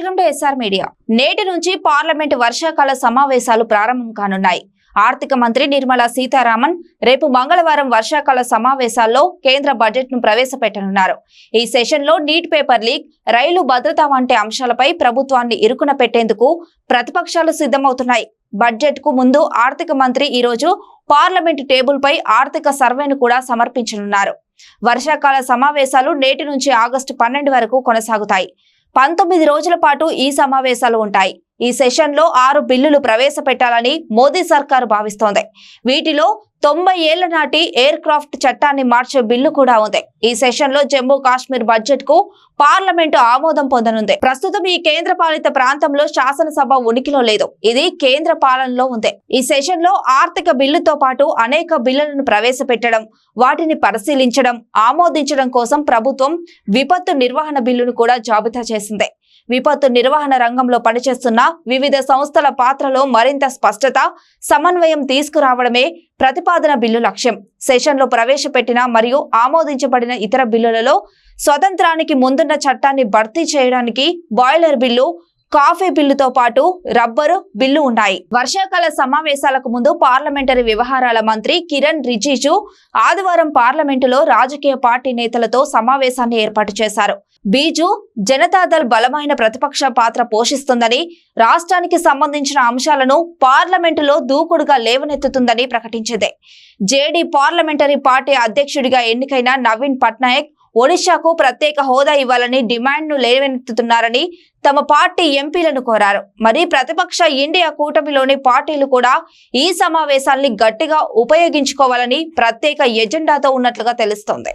Welcome to SR media. నేటి నుంచి parliament వర్షాకాల సమావేశాలు ప్రారంభం కానున్నాయి. ఆర్థిక మంత్రి నిర్మలా సీతారామన్ రేపు మంగళవారం వర్షాకాల సమావేశాల్లో కేంద్ర బడ్జెట్ను ప్రవేశపెట్టనున్నారు. ఈ సెషన్లో నీట్ పేపర్ లీక్ రైలు భద్రత వంటి అంశాలపై ప్రభుత్వాన్ని ఇరుకున పెట్టేందుకు ప్రతిపక్షాలు సిద్ధమవుతున్నాయి. బడ్జెట్కు ముందు ఆర్థిక మంత్రి ఈ రోజు పార్లమెంటు టేబుల్ పై ఆర్థిక సర్వేను కూడా సమర్పించనున్నారు. వర్షాకాల సమావేశాలు నేటి నుంచి ఆగస్టు పన్నెండు వరకు కొనసాగుతాయి. పంతొమ్మిది రోజుల పాటు ఈ సమావేశాలు ఉంటాయి. ఈ సెషన్లో ఆరు బిల్లులు ప్రవేశపెట్టాలని మోదీ సర్కారు భావిస్తోంది. వీటిలో తొంభై ఏళ్ళ నాటి ఎయిర్ క్రాఫ్ట్ చట్టాన్ని మార్చే బిల్లు కూడా ఉంది. ఈ సెషన్లో జమ్మూ కాశ్మీర్ బడ్జెట్కు పార్లమెంటు ఆమోదం పొందనుంది. ప్రస్తుతం ఈ కేంద్ర పాలిత ప్రాంతంలో శాసనసభ ఉనికిలో లేదు. ఇది కేంద్ర పాలనలో ఉంది. ఈ సెషన్లో ఆర్థిక బిల్లుతో పాటు అనేక బిల్లులను ప్రవేశపెట్టడం వాటిని పరిశీలించడం ఆమోదించడం కోసం ప్రభుత్వం విపత్తు నిర్వహణ బిల్లును కూడా జాబితా చేసింది. విపత్తు నిర్వహణ రంగంలో పనిచేస్తున్న వివిధ సంస్థల పాత్రలో మరింత స్పష్టత సమన్వయం తీసుకురావడమే ప్రతిపాదన బిల్లు లక్ష్యం. సెషన్లో ప్రవేశపెట్టిన మరియు ఆమోదించబడిన ఇతర బిల్లులలో స్వతంత్రానికి ముందున్న చట్టాన్ని భర్తీ చేయడానికి బాయిలర్ బిల్లు కాఫీ బిల్లుతో పాటు రబ్బరు బిల్లు ఉన్నాయి. వర్షాకాల సమావేశాలకు ముందు పార్లమెంటరీ వ్యవహారాల మంత్రి కిరణ్ రిజిజు ఆదివారం పార్లమెంటులో రాజకీయ పార్టీ నేతలతో సమావేశాన్ని ఏర్పాటు చేశారు. బీజు జనతాదళ్ బలమైన ప్రతిపక్ష పాత్ర పోషిస్తుందని రాష్ట్రానికి సంబంధించిన అంశాలను పార్లమెంటులో దూకుడుగా లేవనెత్తుతుందని ప్రకటించింది. జేడీ పార్లమెంటరీ పార్టీ అధ్యక్షుడిగా ఎన్నికైన నవీన్ పట్నాయక్ ఒడిశాకు ప్రత్యేక హోదా ఇవ్వాలని డిమాండ్ను లేవనెత్తుతున్నారని తమ పార్టీ ఎంపీలను కోరారు. మరి ప్రతిపక్ష ఇండియా కూటమిలోని పార్టీలు కూడా ఈ సమావేశాల్ని గట్టిగా ఉపయోగించుకోవాలని ప్రత్యేక ఎజెండాతో ఉన్నట్లుగా తెలుస్తోంది.